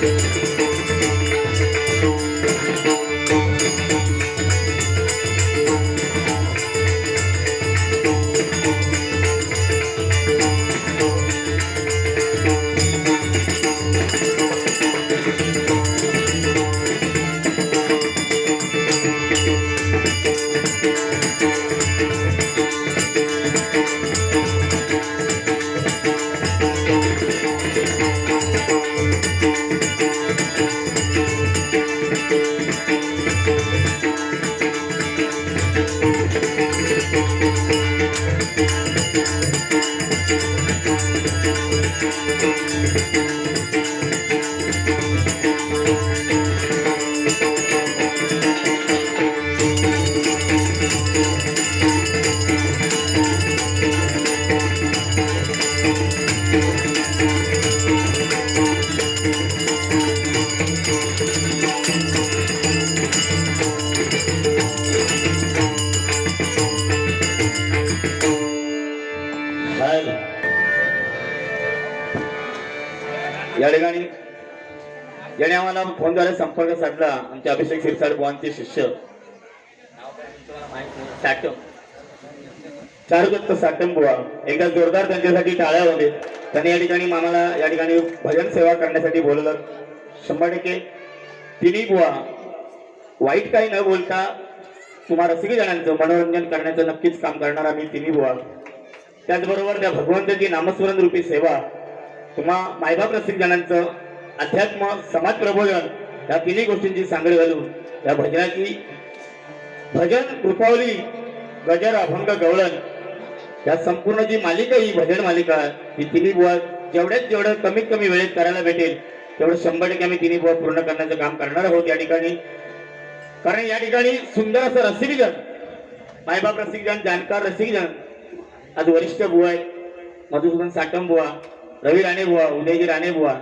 Música फोनद्वारे संपर्क साधला. आमचे अभिषेक शिरसाट बुवांचे शिष्य. साटम चारुदत्त साटम बुवा एकदा जोरदार त्यांच्यासाठी टाळ्या होते. त्यांनी या ठिकाणी मामाला या ठिकाणी भजन सेवा करण्यासाठी बोलवलं. शंभर टक्के. तिन्ही बुवा वाईट काही न बोलता तुम्हा रसिक जणांचं मनोरंजन करण्याचं नक्कीच काम करणार आम्ही तिन्ही बुवा. त्याचबरोबर त्या भगवंताची नामस्मरण रूपी सेवा. तुम्हा मायबाप रसिक जणांचं अध्यात्म समाज प्रबोधन या तिन्ही गोष्टींची सांगड घालून या भजनाची भजन कृपावली गजर अभंग गवळण या संपूर्ण जी मालिका ही भजन मालिका ही तिन्ही बुवा जेवढ्यात जेवढं कमीत कमी वेळेत करायला भेटेल तेवढं शंभर टक्के आम्ही तिन्ही बुवा पूर्ण करण्याचं काम करणार आहोत या ठिकाणी. कारण या ठिकाणी सुंदर असं रसिकजन मायबाप रसिकजन जाणकार रसिकजन आज वरिष्ठ बुवा आहेत मधुसूदन साटम बुवा रवी राणे बुवा उदयजी राणे बुवा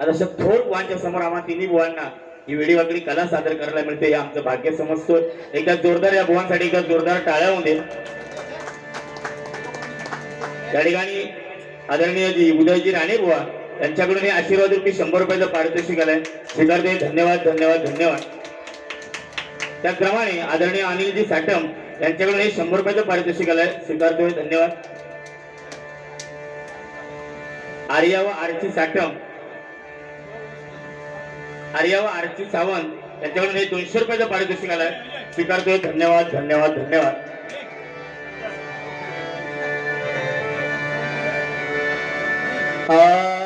आज अशा थोर बुवांच्या समोर आम्हाला तिन्ही बुवांना ही वेळीवाकडी कला सादर करायला मिळते हे आमचं भाग्य समजतो एकदा जोरदार या बुवांसाठी एकदा जोरदार टाळ्या होऊन दे. त्या ठिकाणी आदरणीय उदयजी राणे बुवा त्यांच्याकडून हे आशीर्वाद रुपये शंभर रुपयाचं पारितोषिक आलंय. स्वीकारते धन्यवाद धन्यवाद धन्यवाद. त्याचप्रमाणे आदरणीय अनिलजी साटम यांच्याकडून हे शंभर रुपयाचं पारितोषिक आलंय. स्वीकारतोय धन्यवाद. आर्या व आरची साटम आर्या आरती सावंत यांच्याकडून हे दोनशे रुपयाचं पारितोषिक आलंय. स्वीकारतोय. धन्यवाद धन्यवाद धन्यवाद. आ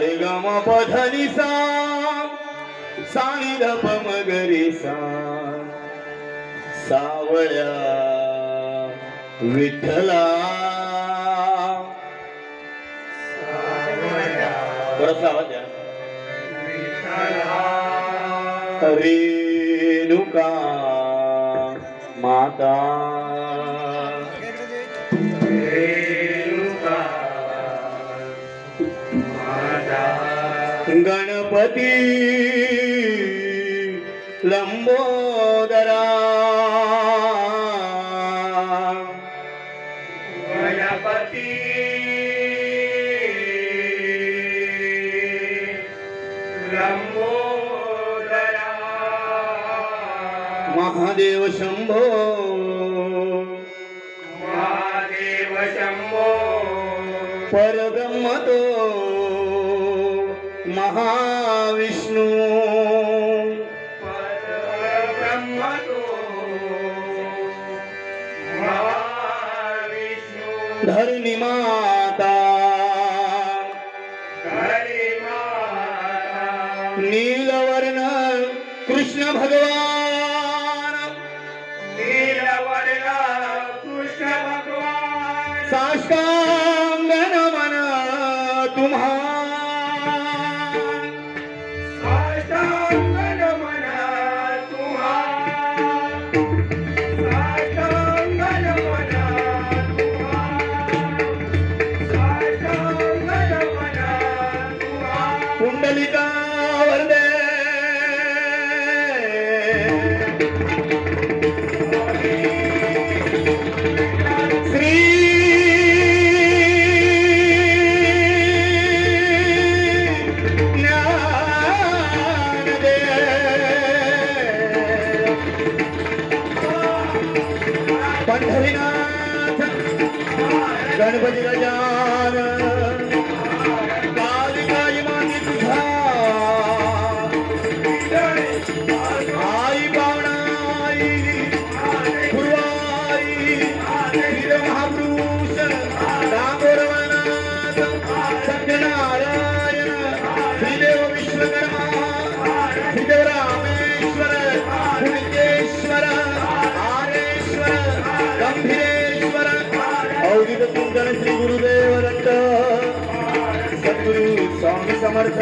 सारे गम पधनी सा सानी धप मगरी सा सावळ्या विठ्ठला. थोडासा आवाज द्या रेणुका माता. ಗಣಪತಿ ಲಂಬೋದರ ಗಣಪತಿ ಲಂಬೋದರ ಮಹಾದೇವ ಶಂಭೋ to पंढरीनाथ गणपती राजा समर्थ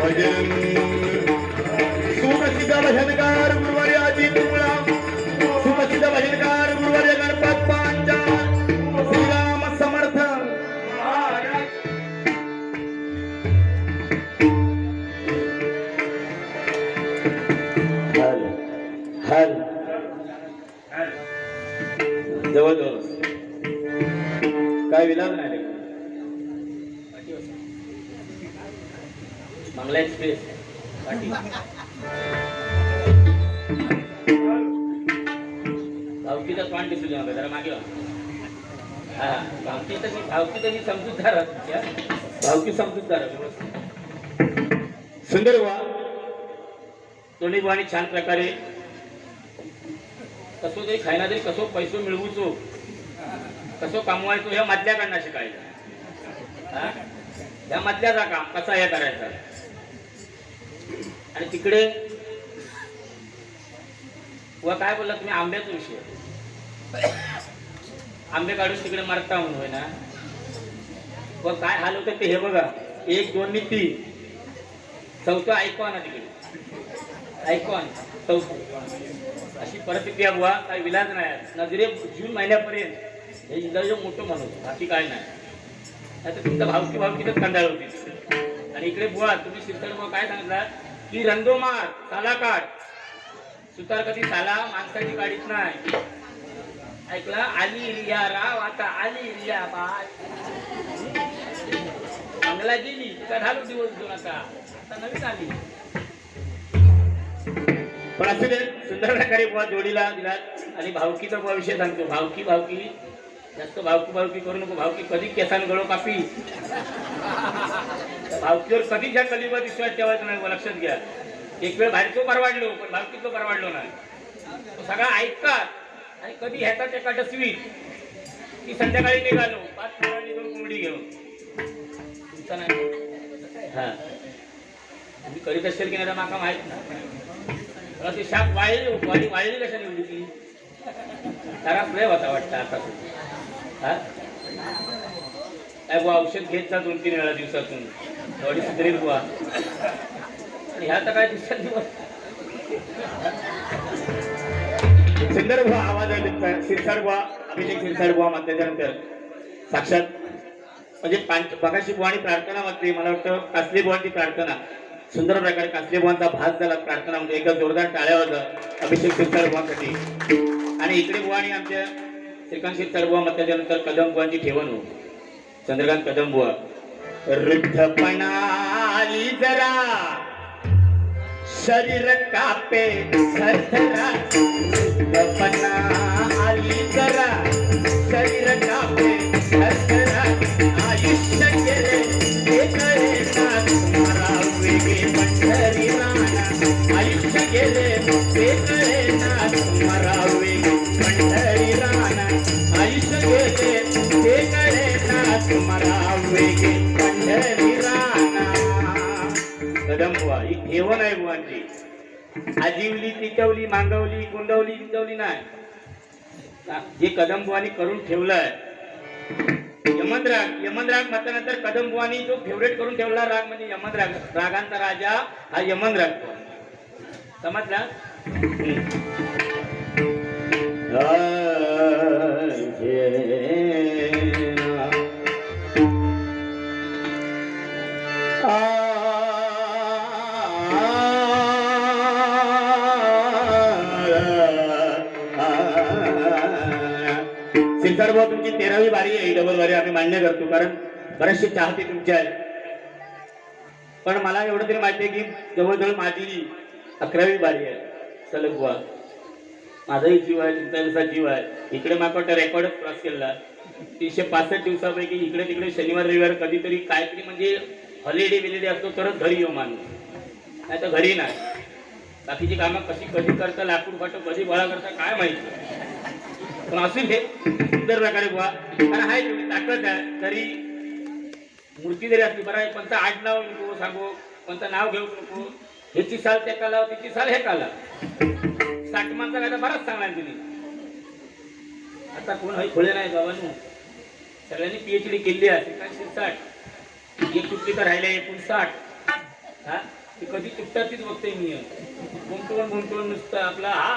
भजन सुप्रसिद्ध भजनकार गुरुवारी अजित मुळा छान प्रकारे. कसो तरी खायना तरी कसो पैसो मिळवूचो कसो कमवायचो ह्या मधल्याकडनं शिकायचं. हा? ह्या मधल्याचा काम कसा हे करायचा? आणि तिकडे व काय बोलला तुम्ही? आंब्याचा विषय. आंबे काढून तिकडे मरता म्हणून होय ना? व काय हाल होतं ते हे बघा. एक दोन तीन. चौथं ऐकवा ना तिकडे. ऐकवा ना अशी परिस्थिती आहे बुवा. काही विलाज नाही नजरे जून महिन्यापर्यंत. हे इंद्रज मोठं म्हणून. बाकी काय नाही. आता तुमचा भावकी भावकीतच कंडाळ होती. आणि इकडे बुवा तुम्ही शिरसड बुवा काय सांगितलं? की रंगोमार साला काढ. सुतार कधी साला माणसाची काढीत नाही. ऐकला? आली इलिया राव आता आली इलिया बाय चांगला गेली. का झालो दिवस दोन आता. आता नवीन आली. पण असू दे सुंदर प्रकारे बुवा जोडीला दिलात आणि भावकीचा बुवा विषय सांगतो. भावकी भावकी जास्त भावकी भावकी करू नको. भावकी कधी केसान गळो कापी. भावकीवर कधीच ह्या कलियुगात विश्वास ठेवायचा नाही लक्षात घ्या. एक वेळ बाहेरचो परवाडलो पण भावकीचो परवाडलो नाही. सगळा ऐकतात आणि कधी ह्याचा एका डसवीत की संध्याकाळी निघालो पाच पोरांनी दोन कोंबडी घेऊन. तुमचा नाही. हा. तुम्ही करीत असेल की नाही माका माहीत ना ती शाप वाळली वाळी वाळली कशा निवडली ती त्याला प्रेम होता वाटतं आता हा? काय बुवा औषध घेत जा दोन तीन वेळा दिवसातून. थोडी सुधरेल बुवा. आणि ह्या तर काय दिवसात दिवस सुंदर बुवा आवाज आले. शिरसाड बुवा अभिषेक शिरसाड बुवा म्हटल्याच्यानंतर त्याच्यानंतर साक्षात म्हणजे पांच बघाशी बुवानी प्रार्थना म्हटली मला वाटतं असली बुवांची प्रार्थना. सुंदर प्रकारे कासली बुवांचा भास झाला प्रार्थना म्हणजे एकदा जोरदार टाळ्या होता अभिषेक शिरसाड आणि इकडे बुवानी आमच्या श्रीकांत शिरसाड बुवा मग त्याच्यानंतर कदम बुवांची ठेवण हो. चंद्रकांत कदम बुवा. वृद्धपणा आली जरा. शरीर कापे वृद्धपणा आली जरा. शरीर कापे ही ठेवण आहे बुवांची आजीवली तिचवली मागवली गुंडवली गुंडवली नाही जे कदम बुवानी करून ठेवलंय यमन राग यमन राग म्हटल्यानंतर कदम बुवानी जो फेवरेट करून ठेवला राग म्हणजे यमन राग रागांचा राजा हा यमन राग समजला सिद्धार्थ तुमची तेरावी बारी आहे डबल बारी आम्ही मान्य करतो कारण बरेचसे चाहते तुमचे आहेत. पण मला एवढं तरी माहिती आहे की जवळजवळ माझी अकरावी बारी आहे. सलग बुवा. माझाही जीव आहे तुमचा जीव आहे. इकडे मागवटा रेकॉर्डच क्रॉस केला. तीनशे पासष्ट दिवसापैकी इकडे तिकडे शनिवार रविवार कधीतरी काहीतरी म्हणजे हॉलिडे बिलिडे असतो तरच घरी येऊ माणूस. नाही तर घरी नाही. बाकीची कामं कशी कधी करता लाकूड फाटो कधी गोळा करता काय माहिती? पण असेल हे सुंदर प्रकारे बुवा. कारण हाय तुम्ही ताकद आहे. तरी मूर्ती जरी असली बरं पण कोणतं आठ नाव नको सांगू. कोणतं नाव घेऊ नको. ह्याची साल त्या काला तिची साल हे काला साठमानचा काय तर बराच सांगणार तुम्ही आता कोण हय खोले नाही गावानू सगळ्यांनी पीएच डी केली आहे. एकाशे साठ. एक चुटली तर राहिले एकूण साठ हा? ती कधी चुकतात तीच बघते मी. गुंतवून गुंतवून नुसतं आपला हा?